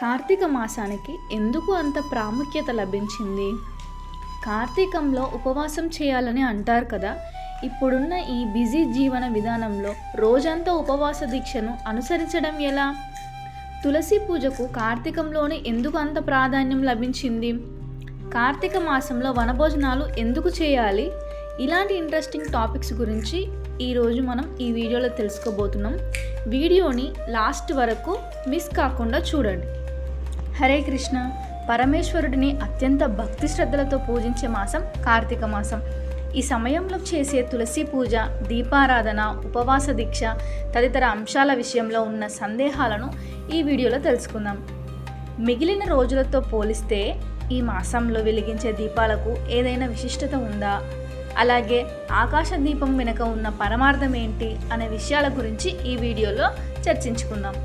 కార్తీక మాసానికి ఎందుకు అంత ప్రాముఖ్యత లభించింది? కార్తీకంలో ఉపవాసం చేయాలని అంటారు కదా ఇప్పుడున్న ఈ బిజీ జీవన విధానంలో రోజంతా ఉపవాస దీక్షను అనుసరించడం ఎలా? తులసి పూజకు కార్తీకంలోనే ఎందుకు అంత ప్రాధాన్యం లభించింది? కార్తీక మాసంలో వనభోజనాలు ఎందుకు చేయాలి? ఇలాంటి ఇంట్రెస్టింగ్ టాపిక్స్ గురించి ఈరోజు మనం ఈ వీడియోలో తెలుసుకోబోతున్నాం. వీడియోని లాస్ట్ వరకు మిస్ కాకుండా చూడండి. హరే కృష్ణ. పరమేశ్వరుడిని అత్యంత భక్తి శ్రద్ధలతో పూజించే మాసం కార్తీక మాసం. ఈ సమయంలో చేసే తులసి పూజ దీపారాధన ఉపవాస దీక్ష తదితర అంశాల విషయంలో ఉన్న సందేహాలను ఈ వీడియోలో తెలుసుకుందాం. మిగిలిన రోజులతో పోలిస్తే ఈ మాసంలో వెలిగించే దీపాలకు ఏదైనా విశిష్టత ఉందా? అలాగే ఆకాశ దీపం వెనుక ఉన్న పరమార్థం ఏంటి అనే విషయాల గురించి ఈ వీడియోలో చర్చించుకుందాం.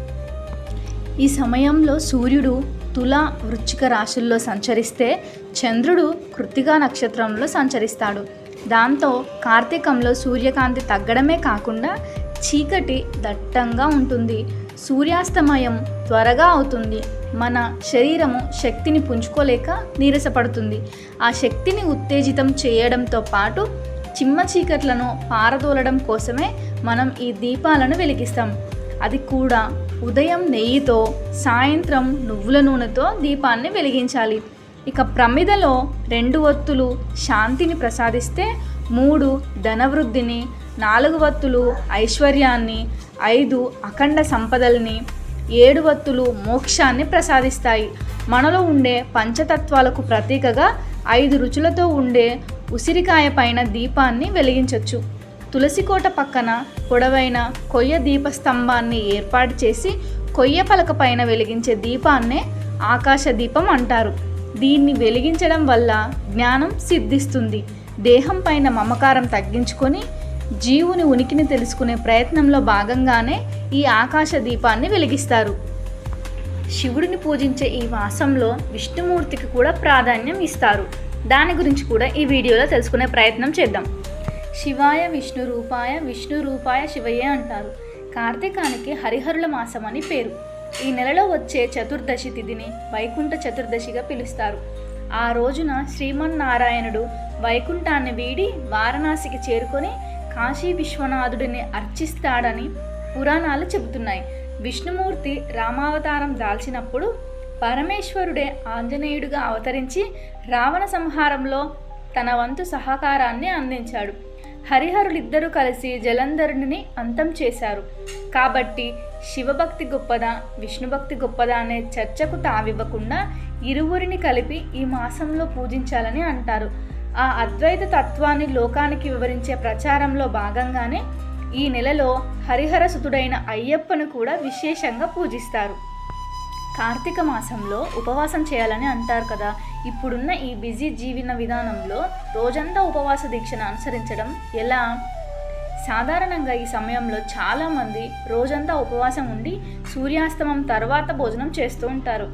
ఈ సమయంలో సూర్యుడు తుల వృచ్చిక రాశుల్లో సంచరిస్తే చంద్రుడు కృత్తిగా నక్షత్రంలో సంచరిస్తాడు. దాంతో కార్తీకంలో సూర్యకాంతి తగ్గడమే కాకుండా చీకటి దట్టంగా ఉంటుంది. సూర్యాస్తమయం త్వరగా అవుతుంది. మన శరీరము శక్తిని పుంజుకోలేక నీరసపడుతుంది. ఆ శక్తిని ఉత్తేజితం చేయడంతో పాటు చిమ్మ చీకట్లను పారదోలడం కోసమే మనం ఈ దీపాలను వెలిగిస్తాం. అది కూడా ఉదయం నెయ్యితో సాయంత్రం నువ్వుల నూనెతో దీపాన్ని వెలిగించాలి. ఇక ప్రమిదలో రెండు ఒత్తులు శాంతిని ప్రసాదిస్తే మూడు ధనవృద్ధిని నాలుగు వత్తులు ఐశ్వర్యాన్ని ఐదు అఖండ సంపదల్ని ఏడు వత్తులు మోక్షాన్ని ప్రసాదిస్తాయి. మనలో ఉండే పంచతత్వాలకు ప్రతీకగా ఐదు రుచులతో ఉండే ఉసిరికాయ పైన దీపాన్ని వెలిగించవచ్చు తులసికోట పక్కన పొడవైన కొయ్య దీపస్తంభాన్ని ఏర్పాటు చేసి కొయ్య పలక పైన వెలిగించే దీపాన్నే ఆకాశ దీపం అంటారు. దీన్ని వెలిగించడం వల్ల జ్ఞానం సిద్ధిస్తుంది. దేహం పైన మమకారం తగ్గించుకొని జీవుని ఉనికిని తెలుసుకునే ప్రయత్నంలో భాగంగానే ఈ ఆకాశ దీపాన్ని వెలిగిస్తారు. శివుడిని పూజించే ఈ మాసంలో విష్ణుమూర్తికి కూడా ప్రాధాన్యం ఇస్తారు. దాని గురించి కూడా ఈ వీడియోలో తెలుసుకునే ప్రయత్నం చేద్దాం. శివాయ విష్ణు రూపాయ విష్ణు రూపాయ శివయ్య అంటారు. కార్తీకానికి హరిహరుల మాసం అని పేరు. ఈ నెలలో వచ్చే చతుర్దశి తిథిని వైకుంఠ చతుర్దశిగా పిలుస్తారు. ఆ రోజున శ్రీమన్నారాయణుడు వైకుంఠాన్ని వీడి వారణాసికి చేరుకొని కాశీ విశ్వనాథుడిని అర్చిస్తాడని పురాణాలు చెబుతున్నాయి. విష్ణుమూర్తి రామావతారం దాల్చినప్పుడు పరమేశ్వరుడే ఆంజనేయుడిగా అవతరించి రావణ సంహారంలో తన వంతు సహకారాన్ని అందించాడు. హరిహరులిద్దరూ కలిసి జలంధరుని అంతం చేశారు. కాబట్టి శివభక్తి గొప్పదా విష్ణుభక్తి గొప్పదా అనే చర్చకు తావివ్వకుండా ఇరువురిని కలిపి ఈ మాసంలో పూజించాలని అంటారు. ఆ అద్వైత తత్వాన్ని లోకానికి వివరించే ప్రచారంలో భాగంగానే ఈ నెలలో హరిహర సుతుడైన అయ్యప్పను కూడా విశేషంగా పూజిస్తారు. కార్తీక మాసంలో ఉపవాసం చేయాలని అంటారు కదా. ఇప్పుడున్న ఈ బిజీ జీవన విధానంలో రోజంతా ఉపవాస దీక్షను అనుసరించడం ఎలా? సాధారణంగా ఈ సమయంలో చాలామంది రోజంతా ఉపవాసం ఉండి సూర్యాస్తమం తర్వాత భోజనం చేస్తూ ఉంటారు.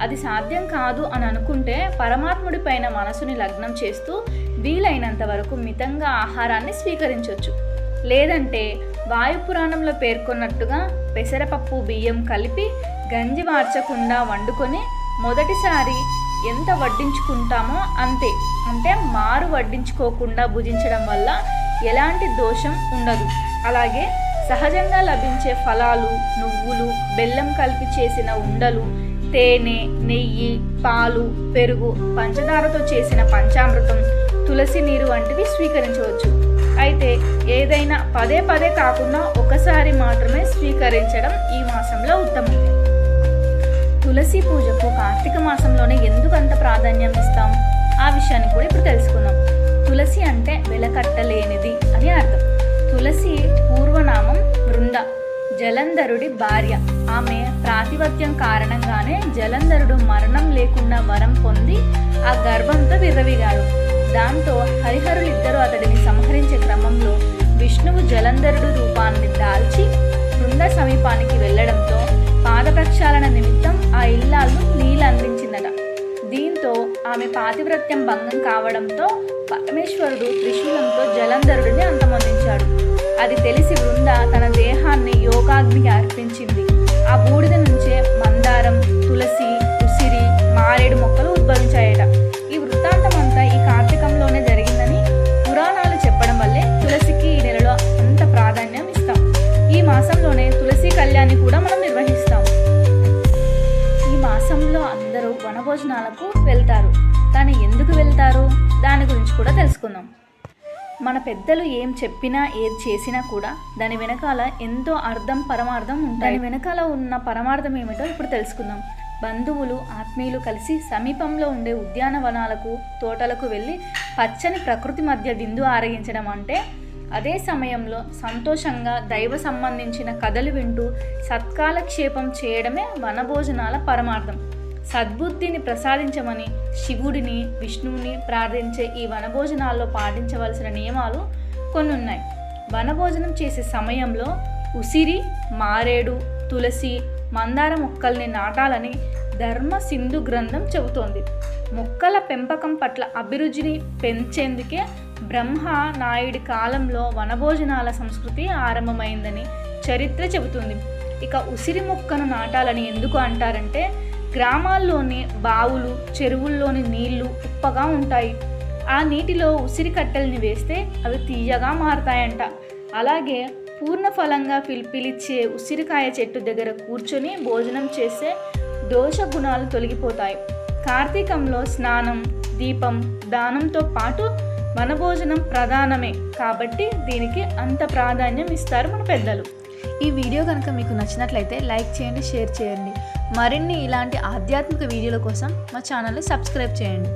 అది సాధ్యం కాదు అని అనుకుంటే పరమాత్ముడి పైన మనసుని లగ్నం చేస్తూ వీలైనంత వరకు మితంగా ఆహారాన్ని స్వీకరించవచ్చు లేదంటే వాయుపురాణంలో పేర్కొన్నట్టుగా పెసరపప్పు బియ్యం కలిపి గంజి మార్చకుండా వండుకొని మొదటిసారి ఎంత వడ్డించుకుంటామో అంతే. అంటే మారు వడ్డించుకోకుండా భుజించడం వల్ల ఎలాంటి దోషం ఉండదు. అలాగే సహజంగా లభించే ఫలాలు నువ్వులు బెల్లం కలిపి చేసిన ఉండలు తేనె నెయ్యి పాలు పెరుగు పంచదారతో చేసిన పంచామృతం తులసి నీరు వంటివి స్వీకరించవచ్చు. అయితే ఏదైనా పదే పదే కాకుండా ఒకసారి మాత్రమే స్వీకరించడం ఈ మాసంలో ఉత్తమం తులసి పూజకు కార్తీక మాసంలోనే ఎందుకు అంత ప్రాధాన్యం ఇస్తాం? ఆ విషయాన్ని కూడా ఇప్పుడు తెలుసుకుందాం. తులసి అంటే వెలకట్టలేనిది అని అర్థం. తులసి పూర్వనామం బృంద జలంధరుడి భార్య. ఆమె ప్రాతిపత్యం కారణంగానే జలంధరుడు మరణం లేకుండా వరం పొంది ఆ గర్భంతో విర్రవిగాడు. దాంతో హరిహరులిద్దరూ అతడిని సంహరించే క్రమంలో విష్ణువు జలంధరుడు రూపాన్ని దాల్చి బృంద సమీపానికి వెళ్ళడంతో పాదప్రక్షాళన నిమిత్తం ఆ ఇల్లాలు నీళ్ళు అందించిందట దీంతో ఆమె పాతివ్రత్యం భంగం కావడంతో పరమేశ్వరుడు త్రిశూలంతో జలంధరుడిని అంతమొందించాడు. అది తెలిసి బృంద తన దేహాన్ని యోగాగ్నికి అర్పించింది. ఆ బూడిద నుంచే మందారం తులసి ఉసిరి మారేడు మొక్కలు ఉద్భవించాయట. భోజనాలకు వెళ్తారు. కానీ ఎందుకు వెళ్తారు? దాని గురించి కూడా తెలుసుకుందాం. మన పెద్దలు ఏం చెప్పినా ఏది చేసినా కూడా దాని వెనకాల ఎంతో అర్థం పరమార్థం ఉంటాయి. దాని వెనకాల ఉన్న పరమార్థం ఏమిటో ఇప్పుడు తెలుసుకుందాం. బంధువులు ఆత్మీయులు కలిసి సమీపంలో ఉండే ఉద్యానవనాలకు తోటలకు వెళ్ళి పచ్చని ప్రకృతి మధ్య విందు ఆరగించడం అంటే అదే సమయంలో సంతోషంగా దైవ సంబంధించిన కథలు వింటూ సత్కాలక్షేపం చేయడమే వనభోజనాల పరమార్థం. సద్బుద్ధిని ప్రసాదించమని శివుడిని విష్ణువుని ప్రార్థించే ఈ వనభోజనాల్లో పాటించవలసిన నియమాలు కొన్ని ఉన్నాయి వనభోజనం చేసే సమయంలో ఉసిరి మారేడు తులసి మందార మొక్కల్ని నాటాలని ధర్మ సింధు గ్రంథం చెబుతోంది. మొక్కల పెంపకం పట్ల అభిరుచిని పెంచేందుకే బ్రహ్మ నాయుడి కాలంలో వనభోజనాల సంస్కృతి ఆరంభమైందని చరిత్ర చెబుతుంది. ఇక ఉసిరి మొక్కను నాటాలని ఎందుకు అంటారంటే గ్రామాల్లోని బావులు చెరువుల్లోని నీళ్ళు ఉప్పగా ఉంటాయి. ఆ నీటిలో ఉసిరి కట్టెల్ని వేస్తే అవి తీయగా మారతాయంట. అలాగే పూర్ణఫలంగా పిలి పిలిచే ఉసిరికాయ చెట్టు దగ్గర కూర్చొని భోజనం చేస్తే దోష గుణాలు తొలగిపోతాయి. కార్తీకంలో స్నానం దీపం దానంతో పాటు వనభోజనం ప్రధానమే. కాబట్టి దీనికి అంత ప్రాధాన్యం ఇస్తారు మన పెద్దలు. ఈ వీడియో కనుక మీకు నచ్చినట్లయితే లైక్ చేయండి షేర్ చేయండి. మరిన్ని ఇలాంటి ఆధ్యాత్మిక వీడియోల కోసం మా ఛానల్ని సబ్స్క్రైబ్ చేయండి.